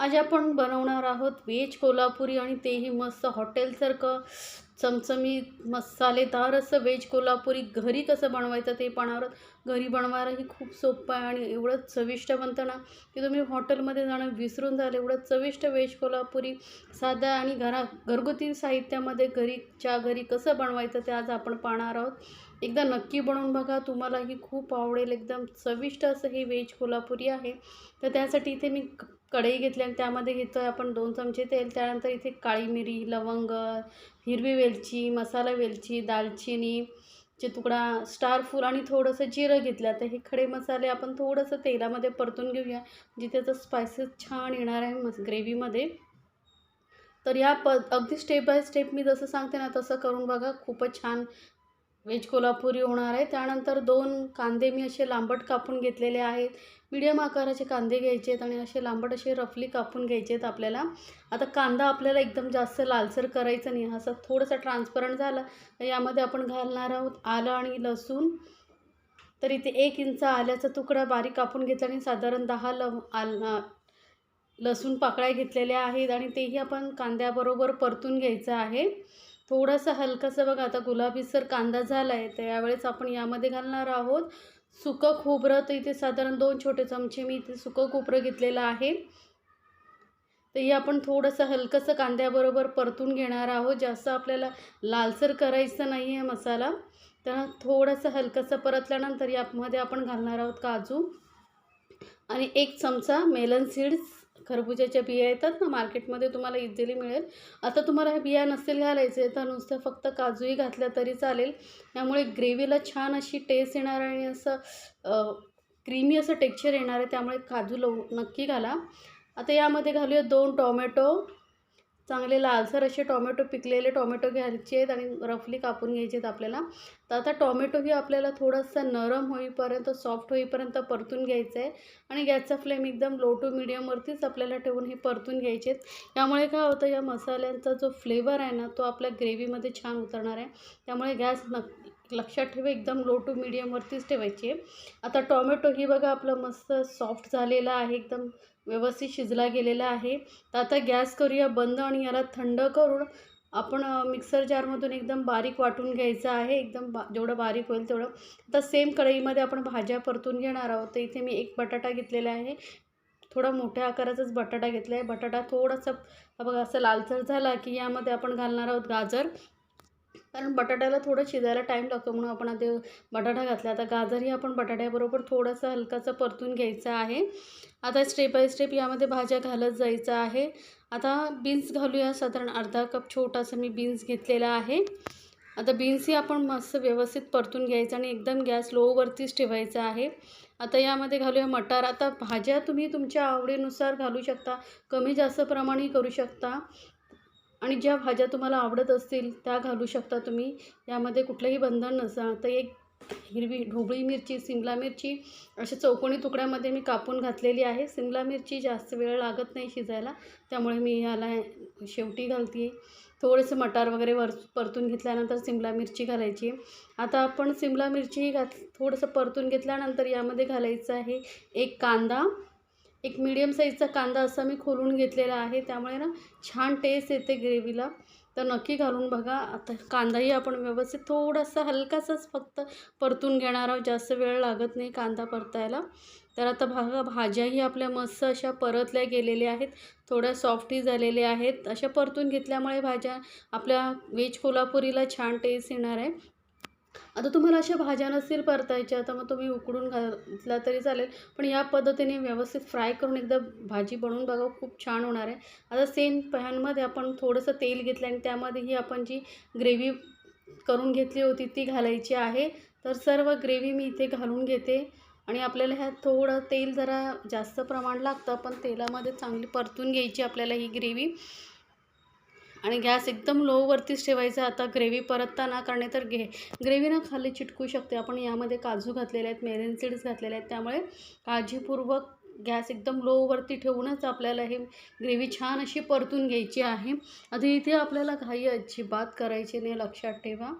आज आपण बनवणार आहोत व्हेज कोल्हापुरी आणि तेही मस्त हॉटेलसारखं. चमचमीत मसालेदार असं व्हेज कोल्हापुरी. घरी कसं बनवायचं ते पाहणार आहोत. घरी बनवायलाही खूप सोपं आहे आणि एवढं चविष्ट बनतं ना की तुम्ही हॉटेलमध्ये जाणं विसरून जाल. एवढं चविष्ट व्हेज कोल्हापुरी. साध्या आणि घरा घरगुती साहित्यामध्ये घरीच्या घरी कसं बनवायचं ते आज आपण पाहणार आहोत. एकदा नक्की बनवून बघा. तुम्हालाही खूप आवडेल. एकदम चविष्ट असं हे व्हेज कोल्हापुरी आहे. तर त्यासाठी इथे मी कढई घेतली आणि त्यामध्ये घेतो आहे आपण दोन चमचे तेल. त्यानंतर इथे काळी मिरी लवंग हिरवी वेलची मसाला वेलची दालचिनी चे तुकडा स्टार फूल आणि थोडंसं जिरं घेतलं. आता हे खडे मसाले आपण थोडंसं तेलामध्ये परतून घेऊया जिथे तर स्पायसेस छान येणार आहे मस ग्रेव्हीमध्ये तर या प अगदी स्टेप बाय स्टेप मी जसं सांगते ना तसं करून बघा खूपच छान व्हेज कोल्हापुरी होणार आहे. त्यानंतर दोन कांदे मी असे लांबट कापून घेतलेले आहेत. मीडियम आकाराचे कांदे घ्यायचे आहेत आणि असे लांबट असे रफली कापून घ्यायचे आहेत आपल्याला. आता कांदा आपल्याला एकदम जास्त लालसर करायचं नाही. असं थोडंसं ट्रान्सपरंट झालं तर यामध्ये आपण घालणार आहोत आलं आणि लसूण. तर इथे एक इंच आल्याचा तुकडा बारीक कापून घेतला आणि साधारण दहा लव आल लसूण पाकळ्या घेतलेल्या आहेत आणि तेही आपण कांद्याबरोबर परतून घ्यायचं आहे. थोडंसं हलकंसं बघा आता गुलाबीसर कांदा झाला आहे तर यावेळेस आपण यामध्ये घालणार आहोत सुकं खोबरं. तर इथे साधारण दोन छोटे चमचे मी इथे सुकं खोबरं घेतलेलं आहे. तर हे आपण थोडंसं हलकंसं कांद्याबरोबर परतून घेणार आहोत. जास्त आपल्याला लालसर करायचं नाही आहे मसाला. तर थोडंसं हलकंसं परतल्यानंतर यामध्ये आपण घालणार आहोत काजू आणि एक चमचा मेलन सीड्स खरबुजाच्या बिया येतात ना मार्केटमध्ये तुम्हाला इझिली मिळेल. आता तुम्हाला ह्या बिया नसेल घालायचे तर नुसतं फक्त काजूही घातल्या तरी चालेल. त्यामुळे ग्रेव्हीला छान अशी टेस्ट येणार आहे आणि असं क्रीमी असं टेक्स्चर येणार आहे त्यामुळे काजू लव नक्की घाला. आता यामध्ये घालूया दोन टोमॅटो. चांगले लालसर असे टोमॅटो पिकलेले टोमॅटो घ्यायचे आहेत आणि रफली कापून घ्यायचे आहेत आपल्याला. तर आता टोमॅटोही आपल्याला थोडंसं नरम होईपर्यंत सॉफ्ट होईपर्यंत परतून घ्यायचं आहे. आणि गॅसचा फ्लेम एकदम लो टू मिडियमवरतीच आपल्याला ठेवून हे परतून घ्यायचे आहेत. त्यामुळे काय होतं या मसाल्यांचा जो फ्लेवर आहे ना तो आपल्या ग्रेव्हीमध्ये छान उतरणार आहे. त्यामुळे गॅस नक्की लक्षात ठेवा एकदम लो टू मिडियमवरतीच ठेवायची आहे. आता टोमॅटो ही बघा आपलं मस्त सॉफ्ट झालेला आहे एकदम व्यवस्थित शिजला गेलेला आहे. तर आता गॅस करूया बंद आणि याला थंड करून आपण मिक्सर जारमधून एकदम बारीक वाटून घ्यायचं आहे. एकदम बा जेवढं बारीक होईल तेवढं. आता सेम कढईमध्ये आपण भाज्या परतून घेणार आहोत. तर इथे मी एक बटाटा घेतलेला आहे. थोडा मोठ्या आकाराचाच बटाटा घेतला आहे बटाटा थोडासा बघा असं लालसर झाला की यामध्ये आपण घालणार आहोत गाजर. कारण बटाट्याला थोडं शिजायला टाईम लागतो म्हणून आपण आता बटाटा घातला. आता गाजरही आपण बटाट्याबरोबर थोडंसं हलकासा परतून घ्यायचं आहे. आता स्टेप बाय स्टेप यामध्ये भाज्या घालत जायचं आहे. आता बीन्स घालूया. साधारण अर्धा कप छोटासा मी बीन्स घेतलेला आहे. आता बीन्सही आपण मस्त व्यवस्थित परतून घ्यायचं आणि एकदम गॅस लोवरतीच ठेवायचा आहे. आता यामध्ये घालूया मटार. आता भाज्या तुम्ही तुमच्या आवडीनुसार घालू शकता. कमी जास्त प्रमाणही करू शकता. आणि ज्या भाज्या तुम्हाला आवडत असतील त्या घालू शकता तुम्ही. यामध्ये कुठलंही बंधन नसा. तर एक हिरवी ढोबळी मिरची सिमला मिरची अशा चौकोनी तुकड्यामध्ये मी कापून घातलेली आहे. सिमला मिरची जास्त वेळ लागत नाही शिजायला त्यामुळे मी याला शेवटी घालते थोडेसे मटार वगैरे वर परतून घेतल्यानंतर सिमला मिरची घालायची. आता आपण सिमला मिरचीही घात थोडंसं परतून घेतल्यानंतर यामध्ये घालायचं आहे एक कांदा एक मीडियम साईजचा कांदा असा मी खोलून घेतलेला आहे. त्यामुळे ना छान टेस्ट येते ग्रेव्हीला तर नक्की घालून बघा. आता कांदाही आपण व्यवस्थित थोडासा हलकासाच फक्त परतून घेणार आहोत. जास्त वेळ लागत नाही कांदा परतायला. तर आता बघा भाज्याही आपल्या मस्त अशा परतल्या गेलेल्या आहेत. थोड्या सॉफ्टही झालेल्या आहेत. अशा परतून घेतल्यामुळे भाज्या आपल्या व्हेज कोल्हापुरीला छान टेस्ट येणार आहे. आता तुम्हाला अशा भाज्या नसतील परतायच्या तर मग तुम्ही उकडून घातला तरी चालेल. पण या पद्धतीने व्यवस्थित फ्राय करून एकदा भाजी बनवून बघा खूप छान होणार आहे. आता सेम पॅनमध्ये आपण थोडंसं तेल घेतलं आणि त्यामध्येही आपण जी ग्रेव्ही करून घेतली होती ती घालायची आहे. तर सर्व ग्रेव्ही मी इथे घालून घेते. आणि आपल्याला ह्यात थोडं तेल जरा जास्त प्रमाण लागतं पण तेलामध्ये चांगली परतून घ्यायची आपल्याला ही ग्रेव्ही आणि गॅस एकदम लोवरतीच ठेवायचा. आता ग्रेव्ही परतताना कारण तर घे. ग्रेव्ही ना खाली चिटकू शकते. आपण यामध्ये काजू घातलेले आहेत मेरेन सीड्स घातलेले आहेत. त्यामुळे काळजीपूर्वक गॅस एकदम लोवरती ठेवूनच आपल्याला हे ग्रेव्ही छान अशी परतून घ्यायची आहे. आता इथे आपल्याला घाई अजिबात करायची नाही लक्षात ठेवा.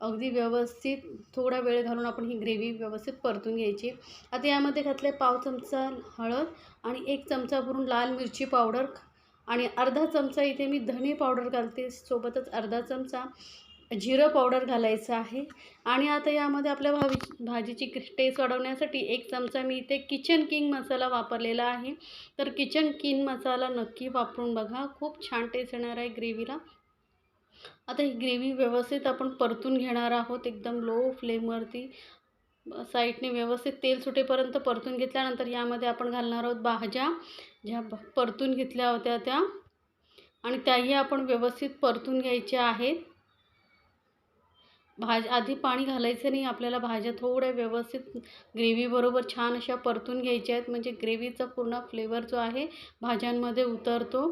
अगदी व्यवस्थित थोडा वेळ घालून आपण ही ग्रेव्ही व्यवस्थित परतून घ्यायची. आता यामध्ये घातले पाव चमचा हळद आणि एक चमचा भरून लाल मिरची पावडर आणि अर्धा चमचा इथे मी धने पावडर घालते. सोबतच अर्धा चमचा जिरं पावडर घालायचं आहे. आणि आता यामध्ये आपल्या भावी भाजीची टेस्ट वाढवण्यासाठी एक चमचा मी इथे किचन किंग मसाला वापरलेला आहे. तर किचन किंग मसाला नक्की वापरून बघा. खूप छान टेस्ट येणार आहे ग्रेव्हीला आता ही ग्रेव्ही व्यवस्थित आपण परतून घेणार आहोत. एकदम लो फ्लेमवरती साईडने व्यवस्थित तेल सुटेपर्यंत परतून घेतल्यानंतर यामध्ये आपण घालणार आहोत भाज्या. ज्या परतून घेतल्या होत्या त्या. आणि त्याही आपण व्यवस्थित परतून घ्यायच्या आहेत. भाज आधी पाणी घालायचं नाही आपल्याला भाज्या थोड्या व्यवस्थित ग्रेव्हीबरोबर छान अशा परतून घ्यायच्या आहेत. म्हणजे ग्रेव्हीचा पूर्ण फ्लेवर जो आहे भाज्यांमध्ये उतरतो.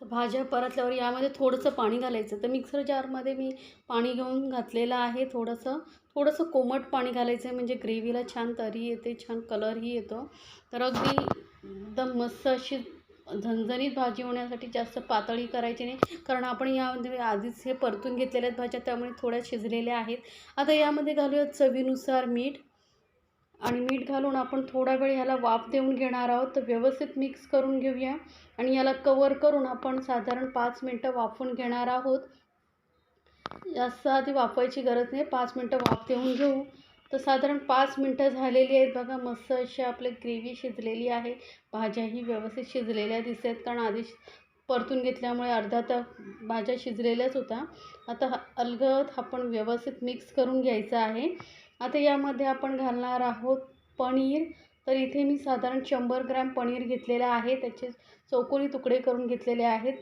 तर भाज्या परतल्यावर यामध्ये थोडंसं पाणी घालायचं. तर मिक्सर जारमध्ये मी पाणी घेऊन घातलेलं आहे थोडंसं. थोडंसं कोमट पाणी घालायचं आहे म्हणजे ग्रेव्हीला छान तरी येते छान कलरही येतो. तर अगदी एकदम मस्त अशी झणझणीत भाजी होण्यासाठी जास्त पातळी करायची नाही. कारण आपण यामध्ये आधीच हे परतून घेतलेल्या आहेत भाज्या त्यामुळे थोड्या शिजलेल्या आहेत. आता यामध्ये घालूया चवीनुसार मीठ. आणि मीठ घालून आपण थोडा वेळ ह्याला वाफ देऊन घेणार आहोत. तर व्यवस्थित मिक्स करून घेऊया. आणि याला कवर करून आपण साधारण पाच मिनटं वाफून घेणार आहोत. जास्त आधी वाफवायची गरज नाही. पाच मिनटं वाफ देऊन घेऊ. तर साधारण पाच मिनटं झालेली आहेत बघा. मस्त अशी आपली ग्रेव्ही शिजलेली आहे. भाज्याही व्यवस्थित शिजलेल्या दिसत आहेत कारण आधी परतून घेतल्यामुळे अर्धा तर भाज्या शिजलेल्याच होत्या. आता हा- अलगद आपण व्यवस्थित मिक्स करून घ्यायचं आहे. आता यामध्ये आपण घालणार आहोत पनीर. तर इथे मी साधारण शंभर ग्रॅम पनीर घेतलेलं आहे. त्याचे चौकोनी तुकडे करून घेतलेले आहेत.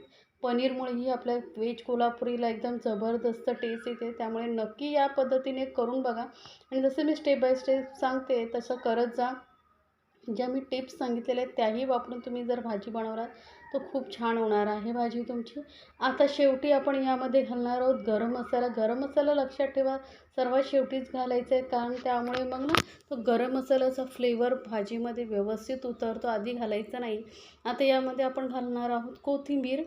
पनीरमुळेही आपल्या व्हेज कोल्हापुरीला एकदम जबरदस्त टेस्ट येते. त्यामुळे नक्की या पद्धतीने करून बघा. आणि जसं मी स्टेप बाय स्टेप सांगते तसं करत जा. ज्या मी टिप्स सांगितलेल्या आहेत त्याही वापरून तुम्ही जर भाजी बनवलात तर खूप छान होणार आहे भाजी तुमची. आता शेवटी आपण यामध्ये घालणार आहोत गरम मसाला. गरम मसाला लक्षात ठेवा. सर्वात शेवटीच घालायचं आहे कारण त्यामुळे मग ना तो गरम मसाल्याचा फ्लेवर भाजीमध्ये व्यवस्थित उतरतो. आधी घालायचा नाही. आता यामध्ये आपण घालणार आहोत कोथिंबीर.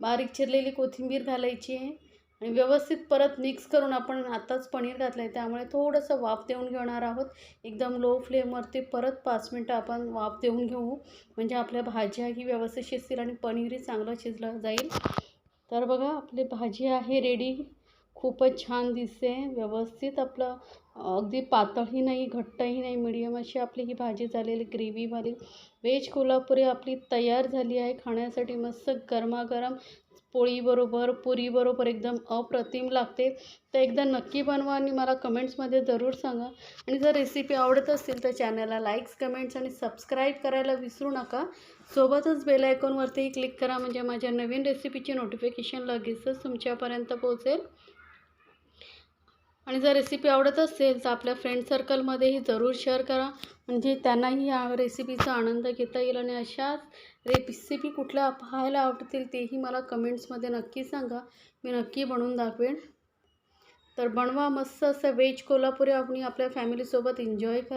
बारीक चिरलेली कोथिंबीर घालायची आहे. आणि व्यवस्थित परत मिक्स करून आपण आत्ताच पनीर घातलं आहे त्यामुळे थोडंसं वाफ देऊन घेणार आहोत. एकदम लो फ्लेमवरती परत पाच मिनटं आपण वाफ देऊन घेऊ. म्हणजे आपल्या भाज्या ही व्यवस्थित शिजतील आणि पनीरही चांगलं शिजलं जाईल. तर बघा आपली भाजी आहे रेडी खूपच छान दिसते. व्यवस्थित आपलं अगदी पातळही नाही घट्टही नाही. मिडियम अशी आपली ही भाजी झालेली ग्रेव्हीवाली व्हेज कोल्हापुरी आपली तयार झाली आहे. खाण्यासाठी मस्त गरमागरम पोळीबरोबर पुरीबरोबर एकदम अप्रतिम लागते. तर एकदा नक्की बनवा आणि मला कमेंट्समध्ये जरूर सांगा. आणि जर रेसिपी आवडत असेल तर चॅनलला लाईक्स कमेंट्स आणि सबस्क्राईब करायला विसरू नका. सोबतच बेल आयकॉनवरतीही क्लिक करा म्हणजे माझ्या नवीन रेसिपीची नोटिफिकेशन लगेचच तुमच्यापर्यंत पोहोचेल. आणि जर रेसिपी आवडत असेल तर आपल्या फ्रेंड सर्कलमध्येही जरूर शेअर करा. म्हणजे त्यांनाही या रेसिपीचा आनंद घेता येईल आणि अशाच रेसिपी कुठल्या पाहायला आवडतील तेही मला कमेंट्समध्ये नक्की सांगा. मी नक्की बनवून दाखवेन. तर बनवा मस्त असं व्हेज कोल्हापुरी आपण आपल्या फॅमिलीसोबत एन्जॉय करा.